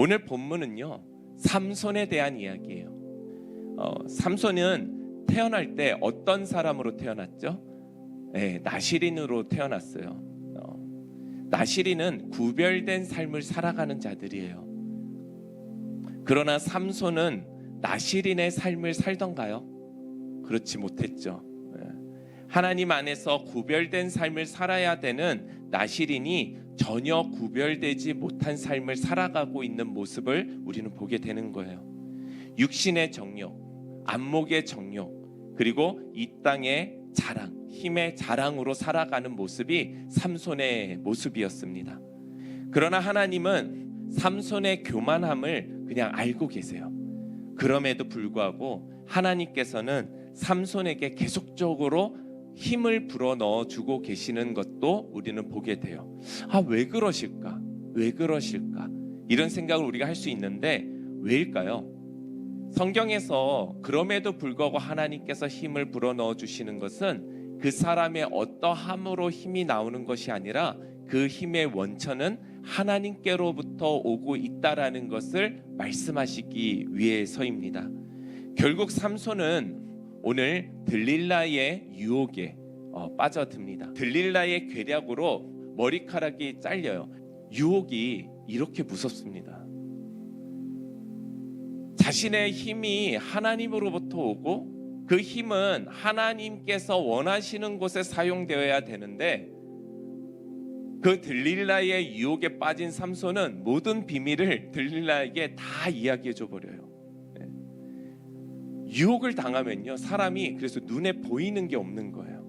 오늘 본문은요 삼손에 대한 이야기예요. 어, 삼손은 태어날 때 어떤 사람으로 태어났죠? 네, 나시린으로 태어났어요. 어, 나시린은 구별된 삶을 살아가는 자들이에요. 그러나 삼손은 나시린의 삶을 살던가요? 그렇지 못했죠. 예. 하나님 안에서 구별된 삶을 살아야 되는 나시린이 전혀 구별되지 못한 삶을 살아가고 있는 모습을 우리는 보게 되는 거예요. 육신의 정욕, 안목의 정욕, 그리고 이 땅의 자랑, 힘의 자랑으로 살아가는 모습이 삼손의 모습이었습니다. 그러나 하나님은 삼손의 교만함을 그냥 알고 계세요. 그럼에도 불구하고 하나님께서는 삼손에게 계속적으로 힘을 불어 넣어 주고 계시는 것도 우리는 보게 돼요. 아, 왜 그러실까? 왜 그러실까? 이런 생각을 우리가 할 수 있는데 왜일까요? 성경에서 그럼에도 불구하고 하나님께서 힘을 불어 넣어 주시는 것은 그 사람의 어떠함으로 힘이 나오는 것이 아니라 그 힘의 원천은 하나님께로부터 오고 있다라는 것을 말씀하시기 위해서입니다. 결국 삼손은 오늘 들릴라의 유혹에 어, 빠져듭니다. 들릴라의 괴략으로 머리카락이 잘려요. 유혹이 이렇게 무섭습니다. 자신의 힘이 하나님으로부터 오고 그 힘은 하나님께서 원하시는 곳에 사용되어야 되는데 그 들릴라의 유혹에 빠진 삼손은 모든 비밀을 들릴라에게 다 이야기해 줘 버려요. 네. 유혹을 당하면요 사람이 그래서 눈에 보이는 게 없는 거예요.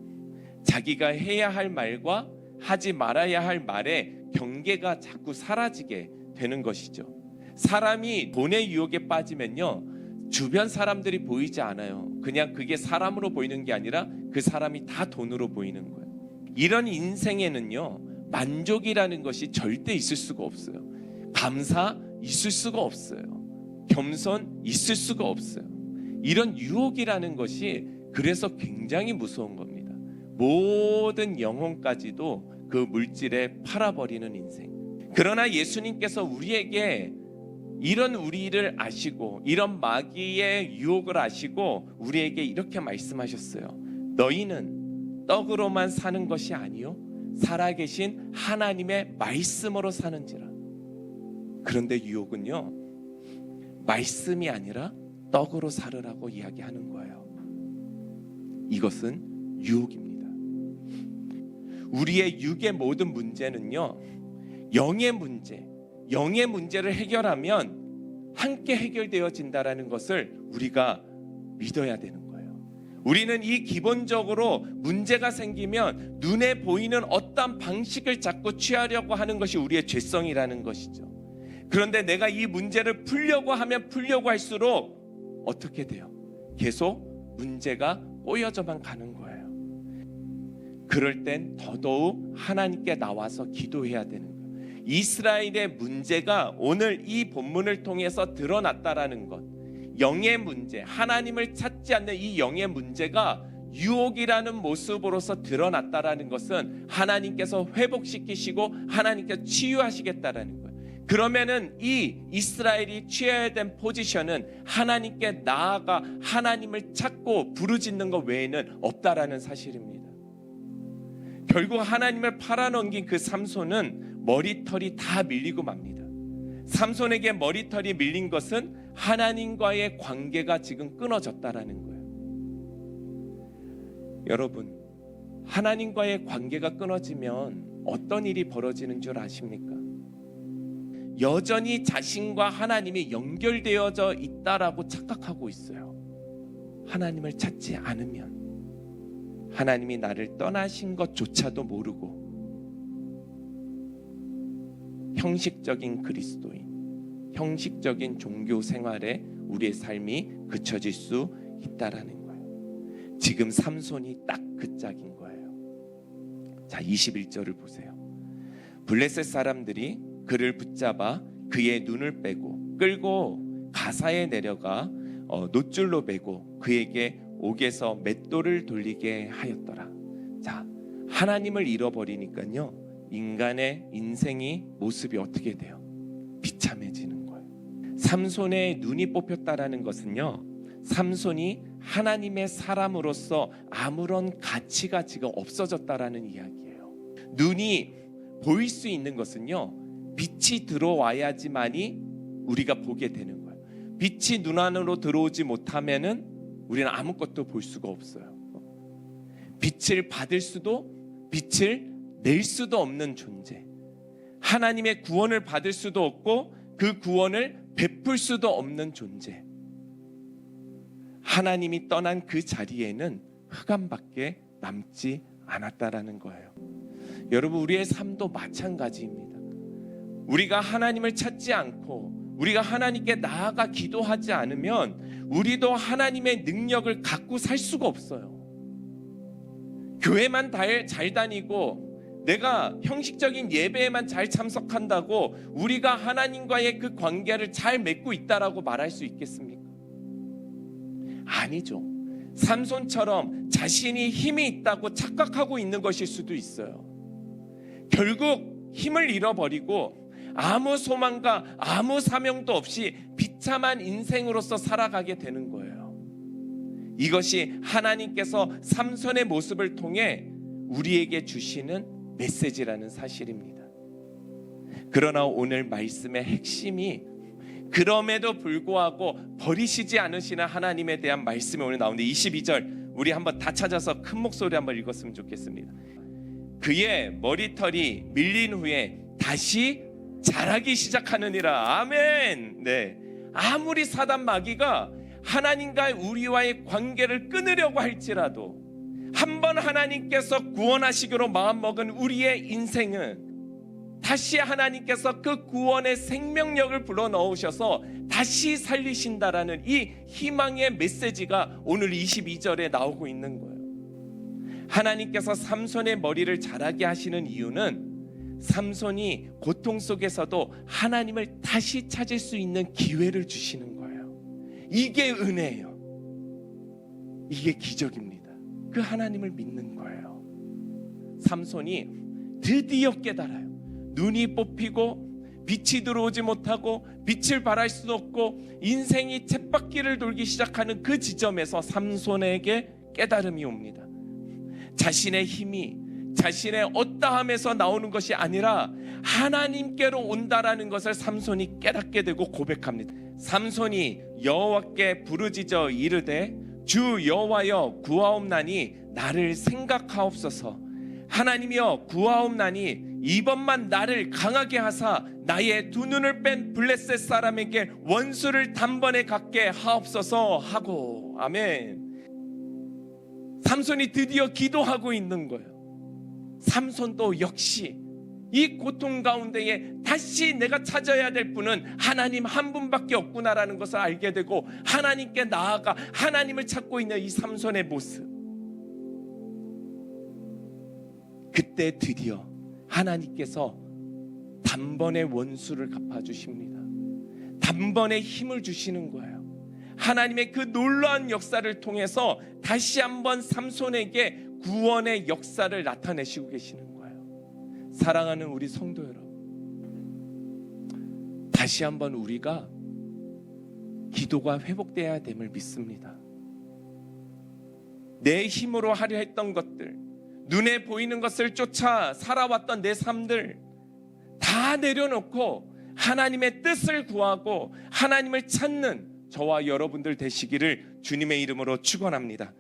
자기가 해야 할 말과 하지 말아야 할 말의 경계가 자꾸 사라지게 되는 것이죠. 사람이 돈의 유혹에 빠지면요 주변 사람들이 보이지 않아요. 그냥 그게 사람으로 보이는 게 아니라 그 사람이 다 돈으로 보이는 거예요. 이런 인생에는요 만족이라는 것이 절대 있을 수가 없어요. 감사 있을 수가 없어요. 겸손 있을 수가 없어요. 이런 유혹이라는 것이 그래서 굉장히 무서운 겁니다. 모든 영혼까지도 그 물질에 팔아버리는 인생. 그러나 예수님께서 우리에게 이런 우리를 아시고 이런 마귀의 유혹을 아시고 우리에게 이렇게 말씀하셨어요. 너희는 떡으로만 사는 것이 아니요 살아계신 하나님의 말씀으로 사는지라. 그런데 유혹은요, 말씀이 아니라 떡으로 살으라고 이야기하는 거예요. 이것은 유혹입니다. 우리의 육의 모든 문제는요, 영의 문제, 영의 문제를 해결하면 함께 해결되어진다라는 것을 우리가 믿어야 되는 거예요. 우리는 이 기본적으로 문제가 생기면 눈에 보이는 어떤 방식을 자꾸 취하려고 하는 것이 우리의 죄성이라는 것이죠. 그런데 내가 이 문제를 풀려고 하면 풀려고 할수록 어떻게 돼요? 계속 문제가 꼬여져만 가는 거예요. 그럴 땐 더더욱 하나님께 나와서 기도해야 되는 거예요. 이스라엘의 문제가 오늘 이 본문을 통해서 드러났다라는 것. 영의 문제, 하나님을 찾지 않는 이 영의 문제가 유혹이라는 모습으로서 드러났다라는 것은 하나님께서 회복시키시고 하나님께서 치유하시겠다라는 거예요. 그러면은 이 이스라엘이 취해야 된 포지션은 하나님께 나아가 하나님을 찾고 부르짖는 것 외에는 없다라는 사실입니다. 결국 하나님을 팔아넘긴 그 삼손은 머리털이 다 밀리고 맙니다. 삼손에게 머리털이 밀린 것은 하나님과의 관계가 지금 끊어졌다라는 거예요. 여러분, 하나님과의 관계가 끊어지면 어떤 일이 벌어지는 줄 아십니까? 여전히 자신과 하나님이 연결되어져 있다라고 착각하고 있어요. 하나님을 찾지 않으면 하나님이 나를 떠나신 것조차도 모르고 형식적인 그리스도인, 형식적인 종교 생활에 우리의 삶이 그쳐질 수 있다라는 거예요. 지금 삼손이 딱 그 짝인 거예요. 자, 21절을 보세요. 블레셋 사람들이 그를 붙잡아 그의 눈을 빼고 끌고 가사에 내려가 어, 노줄로 베고 그에게 옥에서 맷돌을 돌리게 하였더라. 자, 하나님을 잃어버리니까요. 인간의 인생이 모습이 어떻게 돼요? 비참해지는 거예요. 삼손의 눈이 뽑혔다라는 것은요. 삼손이 하나님의 사람으로서 아무런 가치가 지금 없어졌다라는 이야기예요. 눈이 보일 수 있는 것은요. 빛이 들어와야지만이 우리가 보게 되는 거예요. 빛이 눈 안으로 들어오지 못하면은 우리는 아무것도 볼 수가 없어요. 빛을 받을 수도 빛을 낼 수도 없는 존재. 하나님의 구원을 받을 수도 없고 그 구원을 베풀 수도 없는 존재. 하나님이 떠난 그 자리에는 흑암밖에 남지 않았다라는 거예요. 여러분 우리의 삶도 마찬가지입니다. 우리가 하나님을 찾지 않고 우리가 하나님께 나아가 기도하지 않으면 우리도 하나님의 능력을 갖고 살 수가 없어요. 교회만 잘, 잘 다니고 내가 형식적인 예배에만 잘 참석한다고 우리가 하나님과의 그 관계를 잘 맺고 있다라고 말할 수 있겠습니까? 아니죠. 삼손처럼 자신이 힘이 있다고 착각하고 있는 것일 수도 있어요. 결국 힘을 잃어버리고 아무 소망과 아무 사명도 없이 비참한 인생으로서 살아가게 되는 거예요. 이것이 하나님께서 삼손의 모습을 통해 우리에게 주시는 메시지라는 사실입니다. 그러나 오늘 말씀의 핵심이 그럼에도 불구하고 버리시지 않으시는 하나님에 대한 말씀이 오늘 나오는데 22절 우리 한번 다 찾아서 큰 목소리 한번 읽었으면 좋겠습니다. 그의 머리털이 밀린 후에 다시 자라기 시작하느니라. 아멘. 네. 아무리 사단 마귀가 하나님과 우리와의 관계를 끊으려고 할지라도 한 번 하나님께서 구원하시기로 마음먹은 우리의 인생은 다시 하나님께서 그 구원의 생명력을 불어 넣으셔서 다시 살리신다라는 이 희망의 메시지가 오늘 22절에 나오고 있는 거예요. 하나님께서 삼손의 머리를 자라게 하시는 이유는 삼손이 고통 속에서도 하나님을 다시 찾을 수 있는 기회를 주시는 거예요. 이게 은혜예요. 이게 기적입니다. 그 하나님을 믿는 거예요. 삼손이 드디어 깨달아요. 눈이 뽑히고 빛이 들어오지 못하고 빛을 발할 수도 없고 인생이 쳇바퀴를 돌기 시작하는 그 지점에서 삼손에게 깨달음이 옵니다. 자신의 힘이 자신의 어떠함에서 나오는 것이 아니라 하나님께로 온다라는 것을 삼손이 깨닫게 되고 고백합니다. 삼손이 여호와께 부르짖어 이르되 주 여호와여 구하옵나니 나를 생각하옵소서 하나님이여 구하옵나니 이번만 나를 강하게 하사 나의 두 눈을 뺀 블레셋 사람에게 원수를 단번에 갖게 하옵소서 하고 아멘. 삼손이 드디어 기도하고 있는 거예요. 삼손도 역시 이 고통 가운데에 다시 내가 찾아야 될 분은 하나님 한 분밖에 없구나라는 것을 알게 되고 하나님께 나아가 하나님을 찾고 있는 이 삼손의 모습. 그때 드디어 하나님께서 단번에 원수를 갚아주십니다. 단번에 힘을 주시는 거예요. 하나님의 그 놀라운 역사를 통해서 다시 한번 삼손에게 구원의 역사를 나타내시고 계시는 거예요. 사랑하는 우리 성도 여러분. 다시 한번 우리가 기도가 회복돼야 됨을 믿습니다. 내 힘으로 하려 했던 것들, 눈에 보이는 것을 쫓아 살아왔던 내 삶들 다 내려놓고 하나님의 뜻을 구하고 하나님을 찾는 저와 여러분들 되시기를 주님의 이름으로 축원합니다.